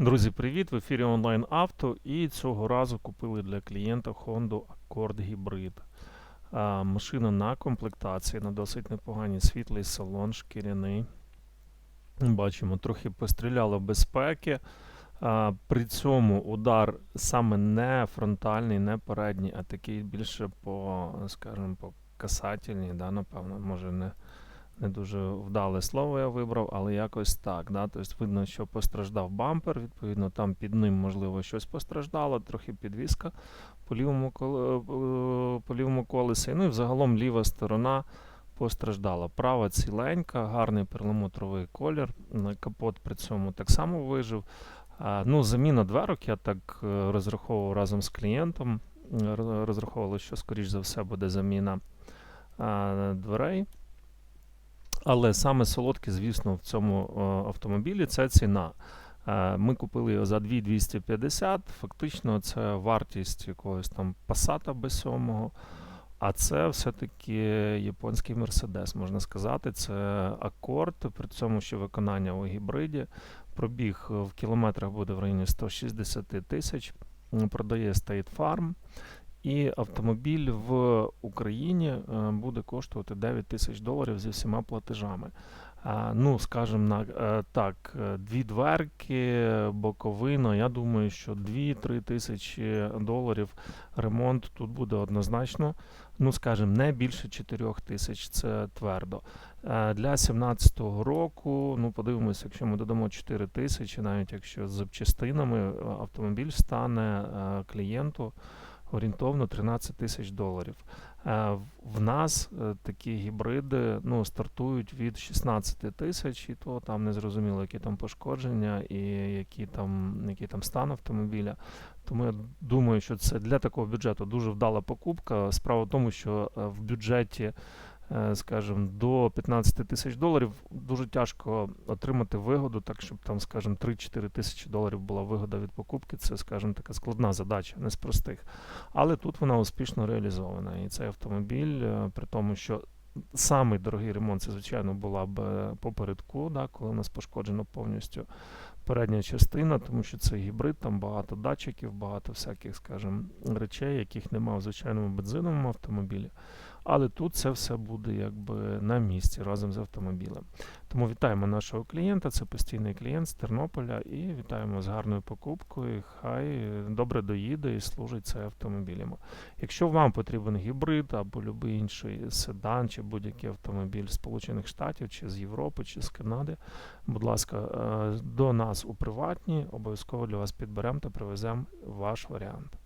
Друзі, привіт! В ефірі онлайн авто. І цього разу купили для клієнта Honda Accord Hybrid. А, машина на комплектації, на досить непоганій світлий салон, шкіряний. Бачимо, трохи постріляло безпеки. А, при цьому удар саме не фронтальний, не передній, а такий більше по, скажімо, по касательній, да, напевно, може не не дуже вдале слово я вибрав, але якось так. Да? Тобто видно, що постраждав бампер, відповідно, там під ним, можливо, щось постраждало, трохи підвіска по лівому, е, по лівому колесі. Ну і взагалом ліва сторона постраждала. Права ціленька, гарний перламутровий колір. Капот при цьому так само вижив. Ну, заміна дверок, я так е, розраховував разом з клієнтом. Розраховували, що, скоріш за все, буде заміна дверей. Але саме солодке, звісно, в цьому е, автомобілі це ціна. Е, Ми купили його за 2250. Фактично, це вартість якогось там Passat B7. А це все-таки японський Мерседес, можна сказати. Це акорд, при цьому ще виконання у гібриді. Пробіг в кілометрах буде в районі 160 тисяч. Продає State Farm. І автомобіль в Україні е, буде коштувати 9 тисяч доларів зі всіма платежами. Ну, скажімо е, так, е, дві дверки, боковина. Я думаю, що 2-3 тисячі доларів ремонт тут буде однозначно. Ну, скажімо, не більше 4 тисяч, це твердо. Для 17-го року, ну, подивимося, якщо ми додамо 4 тисячі, навіть якщо з запчастинами автомобіль стане клієнту орієнтовно 13 тисяч доларів. Е, в- нас е, такі гібриди ну, стартують від 16 тисяч, і то там не зрозуміло, які там пошкодження і які там, який там стан автомобіля. Тому я думаю, що це для такого бюджету дуже вдала покупка. Справа в тому, що е, в бюджеті, скажімо, до 15 тисяч доларів дуже тяжко отримати вигоду, так щоб там, скажімо, 3-4 тисячі доларів була вигода від покупки. Це, скажімо, така складна задача, не з простих. Але тут вона успішно реалізована. І цей автомобіль, е, при тому, що самий дорогий ремонт, це, звичайно, була б е, попередку, да, коли у нас пошкоджено повністю передня частина, тому що це гібрид, там багато датчиків, багато всяких, скажімо, речей, яких немає в звичайному бензиновому автомобілі. Але тут це все буде якби на місці разом з автомобілем. Тому вітаємо нашого клієнта, це постійний клієнт з Тернополя, і вітаємо з гарною покупкою. Хай добре доїде і служить цей автомобіль. йому. Якщо вам потрібен гібрид або будь-який інший седан чи будь-який автомобіль з Сполучених Штатів, чи з Європи, чи з Канади, будь ласка, е, до нас у приватні, обов'язково для вас підберемо та привеземо ваш варіант.